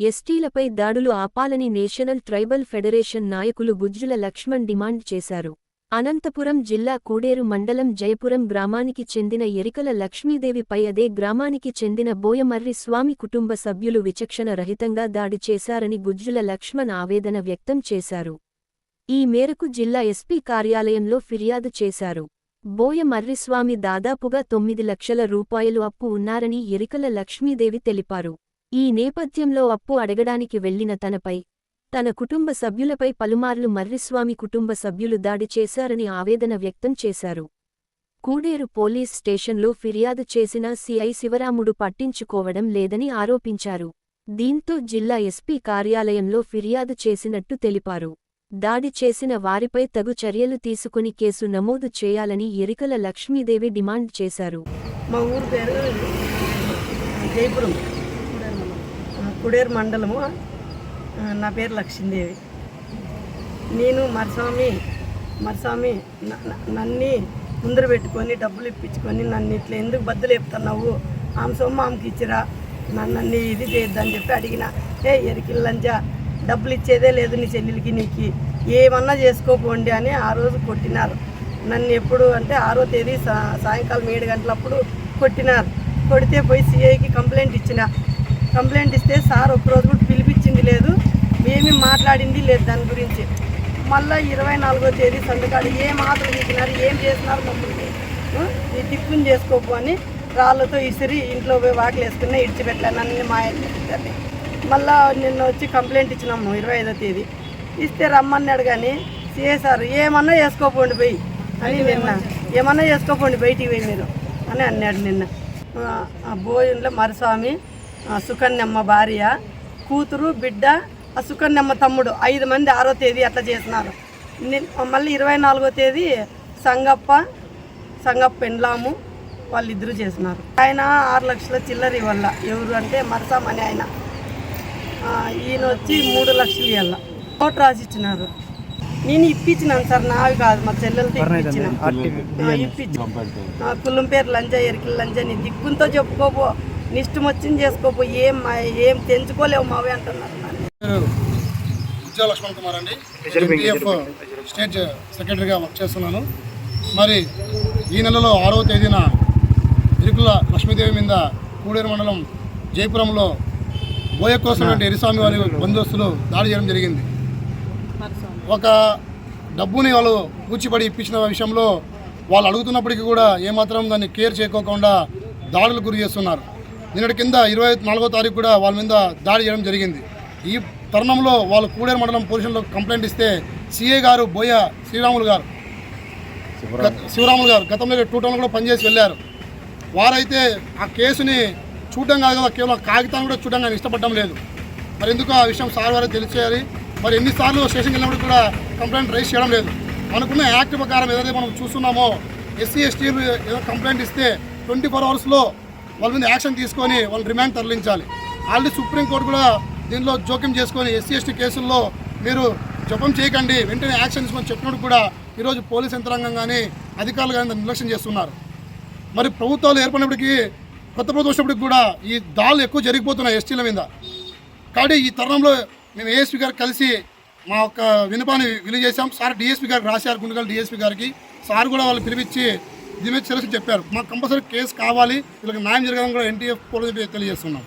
ఎస్టీలపై దాడులు ఆపాలని national tribal federation నాయకులు గుజ్జుల లక్ష్మణ్ డిమాండ్ చేశారు. అనంతపురం జిల్లా కూడేరు మండలం జయపురం గ్రామానికి చెందిన ఎరికల లక్ష్మీదేవిపై అదే గ్రామానికి చెందిన బోయమర్రి స్వామి కుటుంబ సభ్యులు విచక్షణ రహితంగా దాడి చేశారని గుజ్జుల లక్ష్మణ్ ఆవేదన వ్యక్తం చేశారు. ఈ మేరకు జిల్లా ఎస్పీ కార్యాలయంలో ఫిర్యాదు చేశారు. బోయమర్రిస్వామి దాదాపుగా తొమ్మిది లక్షల రూపాయలు అప్పు ఉన్నారని ఎరికల లక్ష్మీదేవి తెలిపారు. ఈ నేపథ్యంలో అప్పు అడగడానికి వెళ్ళిన తనపై తన కుటుంబ సభ్యులపై పలుమార్లు మర్రిస్వామి కుటుంబ సభ్యులు దాడి చేశారని ఆవేదన వ్యక్తం చేశారు. కూడేరు పోలీస్ స్టేషన్లో ఫిర్యాదు చేసిన సిఐ శివరాముడు పట్టించుకోవడం లేదని ఆరోపించారు. దీంతో జిల్లా ఎస్పీ కార్యాలయంలో ఫిర్యాదు చేసినట్టు తెలిపారు. దాడి చేసిన వారిపై తగు చర్యలు తీసుకుని కేసు నమోదు చేయాలని ఎరికల లక్ష్మీదేవి డిమాండ్ చేశారు. మా ఊరు పేరు జైపురం. కుడేరు మండలము. నా పేరు లక్ష్మీదేవి. నేను మరస్వామి మరస్వామి నన్ను ముందర పెట్టుకొని డబ్బులు ఇప్పించుకొని నన్ను ఇట్లా ఎందుకు బద్దలు చెప్తున్నావు ఆమె సొమ్ము ఆమెకి ఇచ్చిరా? నన్ను అన్ని ఇది చేయొద్దని చెప్పి అడిగిన ఏ ఎరికిల్లంజా డబ్బులు ఇచ్చేదే లేదు నీ చెల్లెలకి నీకు. ఏమన్నా చేసుకోపోండి అని ఆ రోజు కొట్టినారు. నన్ను ఎప్పుడు అంటే ఆరో తేదీ సాయంకాలం ఏడు గంటలప్పుడు కొట్టినారు. కొడితే పోయి సిఐకి కంప్లైంట్ ఇచ్చిన. కంప్లైంట్ ఇస్తే సార్ ఒక్కరోజు కూడా పిలిపించింది లేదు ఏమీ మాట్లాడింది లేదు దాని గురించి. మళ్ళీ ఇరవై నాలుగో తేదీ సంతకాడు ఏం ఆటలు తీసినారు ఏం చేసినారు మమ్మల్ని? ఈ టిప్పుని చేసుకోపు అని రాళ్ళతో ఇసిరి ఇంట్లో పోయి వాకిలు వేసుకుని ఇడిచిపెట్టాను అన్ని మా ఇద్దరిని మళ్ళా నిన్న వచ్చి కంప్లైంట్ ఇచ్చినాము ఇరవై ఐదో తేదీ. ఇస్తే రమ్మన్నాడు కానీ సిఏ సార్ ఏమన్నా వేసుకోపోండి పోయి అని నిన్న. ఏమన్నా వేసుకోపోండి బయటికి పోయి మీరు అని అన్నాడు నిన్న. బోయిన్లో మరస్వామి సుకన్యమ్మ భార్య కూతురు బిడ్డ ఆ సుకన్యమ్మ తమ్ముడు. ఐదు మంది ఆరో తేదీ అట్లా చేసినారు మళ్ళీ ఇరవై నాలుగో తేదీ సంగప్ప సంగప్ప పెండ్లాము వాళ్ళిద్దరూ చేసినారు ఆయన ఆరు లక్షల చిల్లర ఇవ్వాల. ఎవరు అంటే మరసాం అని ఆయన. ఈయన వచ్చి మూడు లక్షలు ఇవ్వాల నోట్ రాసి ఇచ్చినారు. నేను ఇప్పించినాను సార్ నావి కాదు మా చెల్లెలతో ఇప్పించిన. ఆ, ఇప్పించి ఆ, కులం పేరు లంజా ఎరికిల లంజా నీ దిక్కుంతో చెప్పుకోపో. నిష్టం వచ్చింది చేసుకోపో ఏం ఏం తెంచుకోలేవు మావే అంటున్నారు. ఉజ్జా లక్ష్మణ్ కుమార్ అండి. స్టేట్ సెక్రటరీగా వర్క్ చేస్తున్నాను. మరి ఈ నెలలో ఆరవ తేదీన ఇరుకుల లక్ష్మీదేవి మీద కూడేరు మండలం జయపురంలో బోయకోసినటువంటి ఎరిస్వామి వారి బందోస్తులు దాడి చేయడం జరిగింది. ఒక డబ్బుని వాళ్ళు కూచిపడి ఇప్పించిన విషయంలో వాళ్ళు అడుగుతున్నప్పటికీ కూడా ఏమాత్రం దాన్ని కేర్ చేయకోకుండా దాడులు గురి చేస్తున్నారు. నిన్నటి కింద ఇరవై నాలుగో తారీఖు కూడా వాళ్ళ మీద దాడి చేయడం జరిగింది. ఈ తరుణంలో వాళ్ళు కూడేరు మండలం పోలీసుల్లో కంప్లైంట్ ఇస్తే సిఐ గారు బోయ శ్రీరాములు గారు శివరాములు గారు గతంలో టూ టౌన్ కూడా పనిచేసి వెళ్ళారు. వారైతే ఆ కేసుని చూడడం కాదు కదా కేవలం కాగితాన్ని కూడా చూడడం నేను ఇష్టపడడం లేదు. మరి ఎందుకు ఆ విషయం సార్ వారే తెలిసేయాలి మరి ఎన్నిసార్లు స్టేషన్కి వెళ్ళినప్పుడు కూడా కంప్లైంట్ రైజ్ చేయడం లేదు. మనకున్న యాక్ట్ ప్రకారం ఏదైతే మనం చూస్తున్నామో ఎస్సీ ఎస్టీలు ఏదో కంప్లైంట్ ఇస్తే ట్వంటీ ఫోర్ అవర్స్లో వాళ్ళ మీద యాక్షన్ తీసుకొని వాళ్ళు రిమాండ్ తరలించాలి. ఆల్రెడీ సుప్రీంకోర్టు కూడా దీనిలో జోక్యం చేసుకొని ఎస్సీ ఎస్టీ కేసుల్లో మీరు జపం చేయకండి వెంటనే యాక్షన్ తీసుకొని చెప్పినప్పుడు కూడా ఈరోజు పోలీస్ యంత్రాంగం కానీ అధికారులు కానీ నిర్లక్ష్యం చేస్తున్నారు. మరి ప్రభుత్వాలు ఏర్పడినప్పటికీ కొత్త ప్రభుత్వం వచ్చినప్పటికి కూడా ఈ దాళ్ళు ఎక్కువ జరిగిపోతున్నాయి ఎస్టీల మీద. కాబట్టి ఈ తరుణంలో మేము ఏఎస్పీ గారికి కలిసి మా యొక్క వినపాన్ని విలువ చేశాం సార్ డిఎస్పీ గారికి రాశారు గుండెగల్ డిఎస్పీ గారికి. సార్ కూడా వాళ్ళు పిలిపించి దీని మీద చర్యలు చెప్పారు. మాకు కంపల్సరీ కేసు కావాలి. వీళ్ళకి న్యాయం జరగాలని కూడా ఎన్టీఎఫ్ పోలీసులు తెలియజేస్తున్నాం.